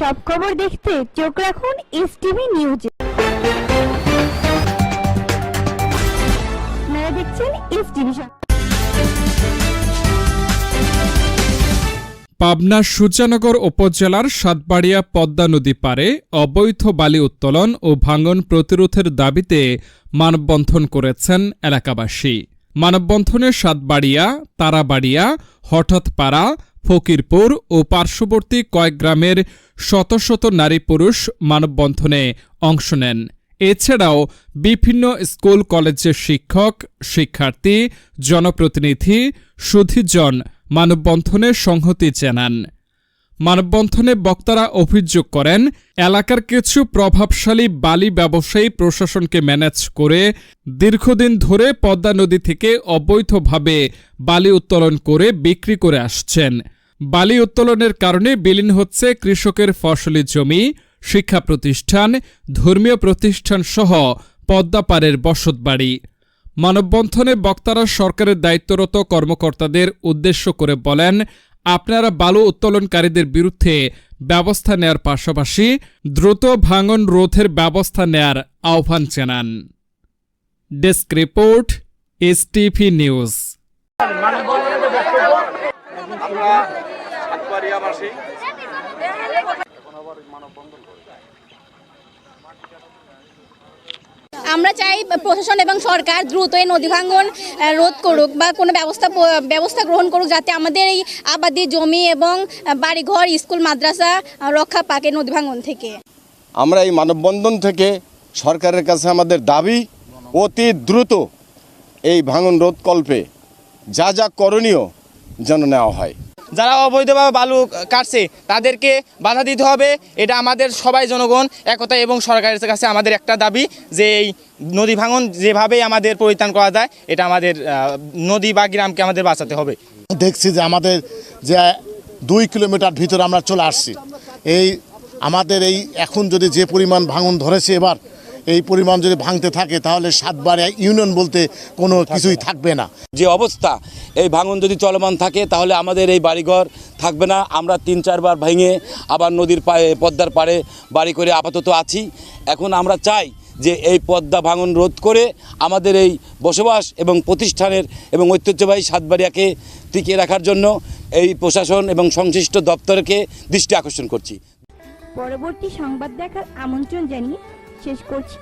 সব খবর দেখতে চোখ রাখুন এস টিভি নিউজে দেখছেন এস টিভি পাবনা সূর্যানগর উপজেলার সাতবাড়িয়া পদ্মা নদী পারে অবৈধ বালি উত্তোলন ও ভাঙন প্রতিরোধের দাবিতে মানববন্ধন করেছেন এলাকাবাসী। মানববন্ধনে সাতবাড়িয়া তারাবাড়িয়া হঠাৎপাড়া ফকিরপুর ও পার্শ্ববর্তী কয়েক গ্রামের শত শত নারী পুরুষ মানববন্ধনে অংশ নেন। এছাড়াও বিভিন্ন স্কুল কলেজের শিক্ষক, শিক্ষার্থী, জনপ্রতিনিধি, সুধীজন মানববন্ধনে সংহতি জানান। মানববন্ধনে বক্তারা অভিযোগ করেন, এলাকার কিছু প্রভাবশালী বালি ব্যবসায়ী প্রশাসনকে ম্যানেজ করে দীর্ঘদিন ধরে পদ্মা নদী থেকে অবৈধভাবে বালি উত্তোলন করে বিক্রি করে আসছেন। বালি উত্তোলনের কারণে বিলীন হচ্ছে কৃষকের ফসলি জমি, শিক্ষা প্রতিষ্ঠান, ধর্মীয় প্রতিষ্ঠান সহ পদ্মাপাড়ের বসতবাড়ি। মানববন্ধনে বক্তারা সরকারের দায়িত্বরত কর্মকর্তাদের উদ্দেশ্য করে বলেন আপনারা বালু উত্তোলনকারীদের বিরুদ্ধে ব্যবস্থা নেয়ার পাশাপাশি দ্রুত ভাঙন রোধের ব্যবস্থা নেয়ার আহ্বান জানান। Desk report, STV news. আমরা সাতবাড়িয়াবাসী আমরা চাই প্রশাসন এবং সরকার দ্রুত এই নদী ভাঙ্গন রোধ করুক বা কোনো ব্যবস্থা ব্যবস্থা গ্রহণ করুক যাতে আমাদের এই আবাদি জমি এবং বাড়িঘর, স্কুল, মাদ্রাসা রক্ষা পাক এই নদী ভাঙ্গন থেকে। আমরা এই মানববন্ধন থেকে সরকারের কাছে আমাদের দাবি, অতি দ্রুত এই ভাঙন রোধকল্পে যা যা করণীয় যেন নেওয়া হয়। যারা অবৈধভাবে বালু কাটছে তাদেরকে বাধা দিতে হবে। এটা আমাদের সবাই জনগণ একতা এবং সরকারের কাছে আমাদের একটা দাবি যে এই নদী ভাঙন যেভাবেই আমাদের পরিত্রাণ করা যায় এটা আমাদের নদী বা গ্রামকে আমাদের বাঁচাতে হবে। দেখছি যে আমাদের যে দুই কিলোমিটার ভিতরে আমরা চলে আসছি। এই আমাদের এই এখন যদি যে পরিমাণ ভাঙন ধরেছে এবার এই পরিমাণ যদি ভাঙতে থাকে তাহলে সাতবার ইউনিয়ন বলতে কোনো কিছুই থাকবে না। যে অবস্থা এই ভাঙন যদি চলমান থাকে, তাহলে আমাদের এই বাড়িঘর থাকবে না। আমরা তিন চারবার ভেঙে আবার নদীর পায়ে, পদ্মার পাড়ে বাড়ি করে আপাতত আছি। এখন আমরা চাই যে এই পদ্মা ভাঙন রোধ করে আমাদের এই বসবাস এবং প্রতিষ্ঠানের এবং ঐতিহ্যবাহী সাতবাড়িয়াকে টিকিয়ে রাখার জন্য এই প্রশাসন এবং সংশ্লিষ্ট দপ্তরকে দৃষ্টি আকর্ষণ করছি। পরবর্তী সংবাদ দেখার আমন্ত্রণ জানিয়ে শেষ করছি।